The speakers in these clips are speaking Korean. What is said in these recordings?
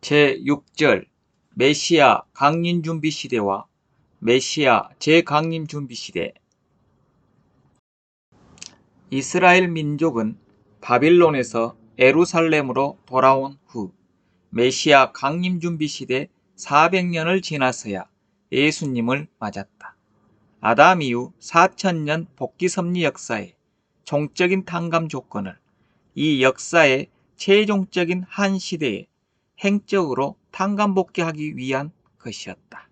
제6절 메시아 강림 준비 시대와 메시아 재강림 준비 시대 이스라엘 민족은 바빌론에서 에루살렘으로 돌아온 후 메시아 강림 준비 시대 400년을 지나서야 예수님을 맞았다. 아담 이후 4천년 복귀 섭리 역사의 종적인 탕감 조건을 이 역사의 최종적인 한 시대에 행적으로 탕감 복귀하기 위한 것이었다.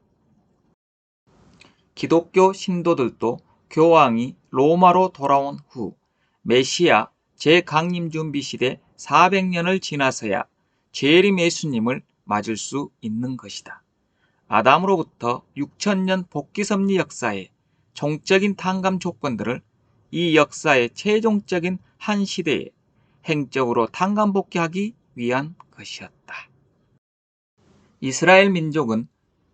기독교 신도들도 교황이 로마로 돌아온 후 메시아 재강림 준비 시대 400년을 지나서야 재림 예수님을 맞을 수 있는 것이다. 아담으로부터 6천년 복귀 섭리 역사의 종적인 탕감 조건들을 이 역사의 최종적인 한 시대에 행적으로 탕감 복귀하기 위한 것이었다. 이스라엘 민족은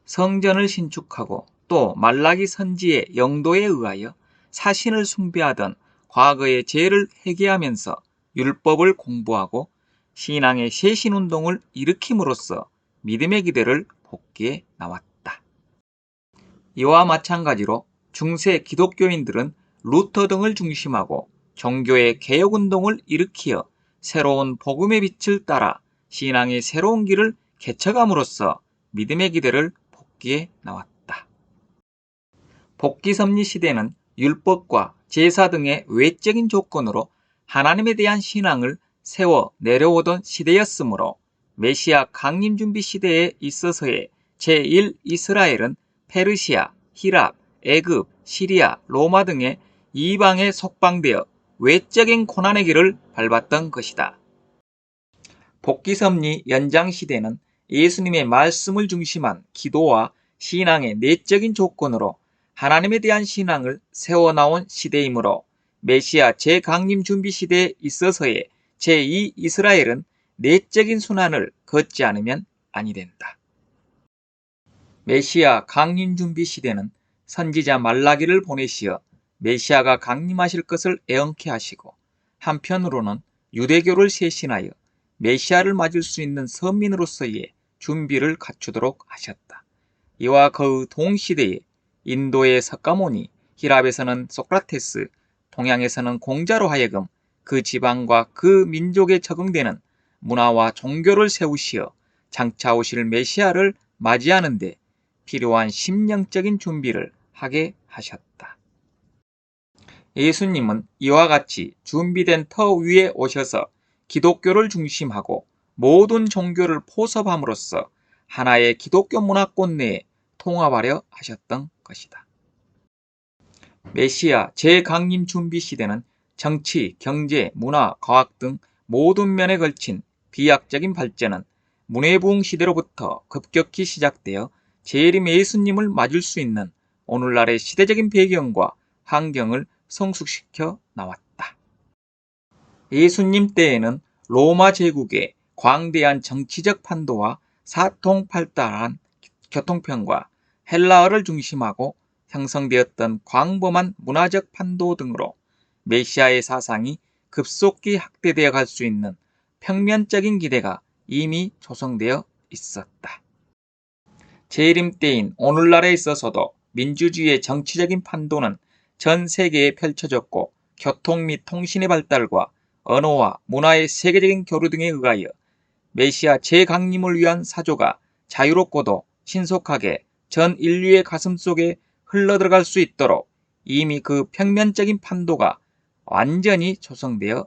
성전을 신축하고 또 말라기 선지의 영도에 의하여 사신을 숭배하던 과거의 죄를 회개하면서 율법을 공부하고 신앙의 쇄신 운동을 일으킴으로써 믿음의 기대를 복귀해 나왔다. 이와 마찬가지로 중세 기독교인들은 루터 등을 중심하고 종교의 개혁 운동을 일으키어 새로운 복음의 빛을 따라 신앙의 새로운 길을 개척함으로써 믿음의 기대를 복귀해 나왔다. 복귀 섭리 시대는 율법과 제사 등의 외적인 조건으로 하나님에 대한 신앙을 세워 내려오던 시대였으므로 메시아 강림 준비 시대에 있어서의 제1 이스라엘은 페르시아, 히랍, 애굽, 시리아, 로마 등의 이방에 속방되어 외적인 고난의 길을 밟았던 것이다. 복귀섭리 연장 시대는 예수님의 말씀을 중심한 기도와 신앙의 내적인 조건으로 하나님에 대한 신앙을 세워나온 시대이므로 메시아 재강림 준비 시대에 있어서의 제2 이스라엘은 내적인 순환을 걷지 않으면 아니 된다. 메시아 강림 준비 시대는 선지자 말라기를 보내시어 메시아가 강림하실 것을 애언케 하시고 한편으로는 유대교를 쇄신하여 메시아를 맞을 수 있는 선민으로서의 준비를 갖추도록 하셨다. 이와 그 동시대에 인도의 석가모니, 히랍에서는 소크라테스, 동양에서는 공자로 하여금 그 지방과 그 민족에 적응되는 문화와 종교를 세우시어 장차 오실 메시아를 맞이하는데 필요한 심령적인 준비를 하게 하셨다. 예수님은 이와 같이 준비된 터 위에 오셔서 기독교를 중심하고 모든 종교를 포섭함으로써 하나의 기독교 문화권 내에 통합하려 하셨던 것이다. 메시아 재강림 준비 시대는 정치, 경제, 문화, 과학 등 모든 면에 걸친 비약적인 발전은 문해부흥 시대로부터 급격히 시작되어 재림 예수님을 맞을 수 있는 오늘날의 시대적인 배경과 환경을 성숙시켜 나왔다. 예수님 때에는 로마 제국의 광대한 정치적 판도와 사통팔달한 교통편과 헬라어를 중심하고 형성되었던 광범한 문화적 판도 등으로 메시아의 사상이 급속히 확대되어 갈 수 있는 평면적인 기대가 이미 조성되어 있었다. 재림 때인 오늘날에 있어서도 민주주의의 정치적인 판도는 전 세계에 펼쳐졌고 교통 및 통신의 발달과 언어와 문화의 세계적인 교류 등에 의하여 메시아 재강림을 위한 사조가 자유롭고도 신속하게 전 인류의 가슴 속에 흘러들어갈 수 있도록 이미 그 평면적인 판도가 완전히 조성되어